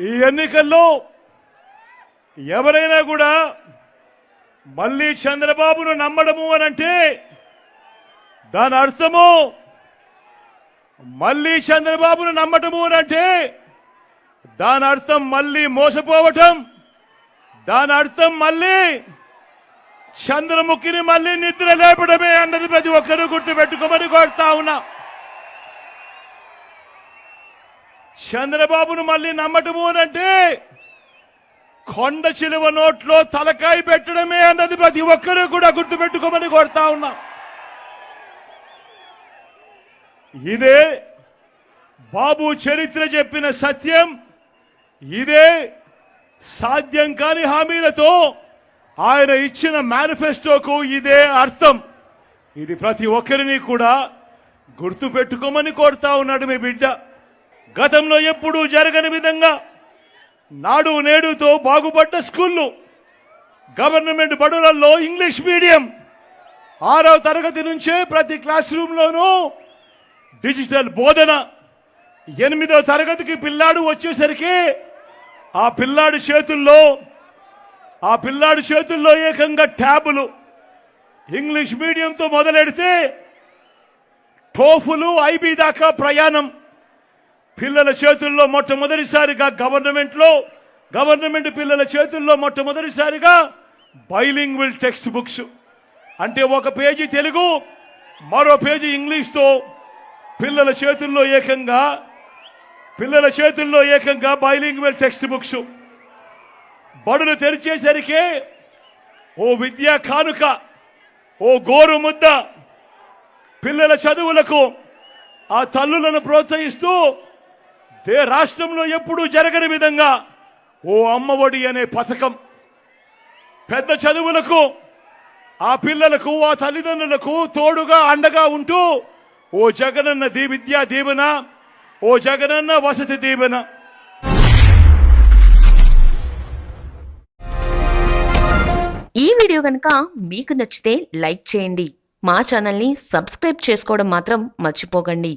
ఈ ఎన్నికల్లో ఎవరైనా కూడా మళ్ళీ చంద్రబాబును నమ్మడము అని అంటే దాని అర్థము మళ్ళీ చంద్రబాబును నమ్మటము అని అంటే దాని అర్థం మళ్ళీ మోసపోవటం దాని అర్థం మళ్ళీ చంద్రముఖిని మళ్ళీ నిద్ర లేపడమే అన్నది ప్రతి ఒక్కరూ గుర్తు పెట్టుకోమని కోరుతా ఉన్నా. చంద్రబాబును మళ్ళీ నమ్మటము అంటే కొండ చిలువ నోట్లో తలకాయ పెట్టడమే అన్నది ప్రతి ఒక్కరూ కూడా గుర్తుపెట్టుకోమని కోరుతా ఉన్నా. ఇదే బాబు చరిత్ర చెప్పిన సత్యం ఇదే సాధ్యం కాని హామీలతో ఆయన ఇచ్చిన మేనిఫెస్టోకు ఇదే అర్థం. ఇది ప్రతి ఒక్కరిని కూడా గుర్తు పెట్టుకోమని కోరుతా ఉన్నాడు మీ బిడ్డ. గతంలో ఎప్పుడూ జరగని విధంగా నాడు నేడుతో బాగుపడ్డ స్కూళ్ళు గవర్నమెంట్ బడులలో ఇంగ్లీష్ మీడియం. ఆరవ తరగతి నుంచే ప్రతి క్లాస్ రూమ్లోనూ డిజిటల్ బోధన. ఎనిమిదో తరగతికి పిల్లాడు వచ్చేసరికి ఆ పిల్లాడి చేతుల్లో ఆ పిల్లాడి చేతుల్లో ఏకంగా ట్యాబులు. ఇంగ్లీష్ మీడియంతో మొదలెడితే టోఫులు ఐబీ దాకా ప్రయాణం. పిల్లల చేతుల్లో మొట్టమొదటిసారిగా గవర్నమెంట్లో గవర్నమెంట్ పిల్లల చేతుల్లో మొట్టమొదటిసారిగా బైలింగ్విల్ టెక్స్ట్ బుక్స్ అంటే ఒక పేజీ తెలుగు మరో పేజీ ఇంగ్లీష్తో పిల్లల చేతుల్లో ఏకంగా పిల్లల చేతుల్లో ఏకంగా బైలింగ్విల్ టెక్స్ట్ బుక్స్ బడులు తెరిచేసరికి ఓ విద్యా కానుక ఓ గోరు ముద్ద పిల్లల చదువులకు ఆ తల్లులను ప్రోత్సహిస్తూ రాష్ట్రంలో ఎప్పుడూ జరగని విధంగా ఓ అమ్మఒడి అనే పథకం పెద్ద చదువులకు ఆ పిల్లలకు ఆ తల్లిదండ్రులకు తోడుగా అండగా ఉంటూ ఓ జగనన్న దీ విద్యా దీవెన ఓ జగనన్న వసతి దీవెన. ఈ వీడియో కనుక మీకు నచ్చితే లైక్ చేయండి. మా ఛానల్ని సబ్స్క్రైబ్ చేసుకోవడం మాత్రం మర్చిపోకండి.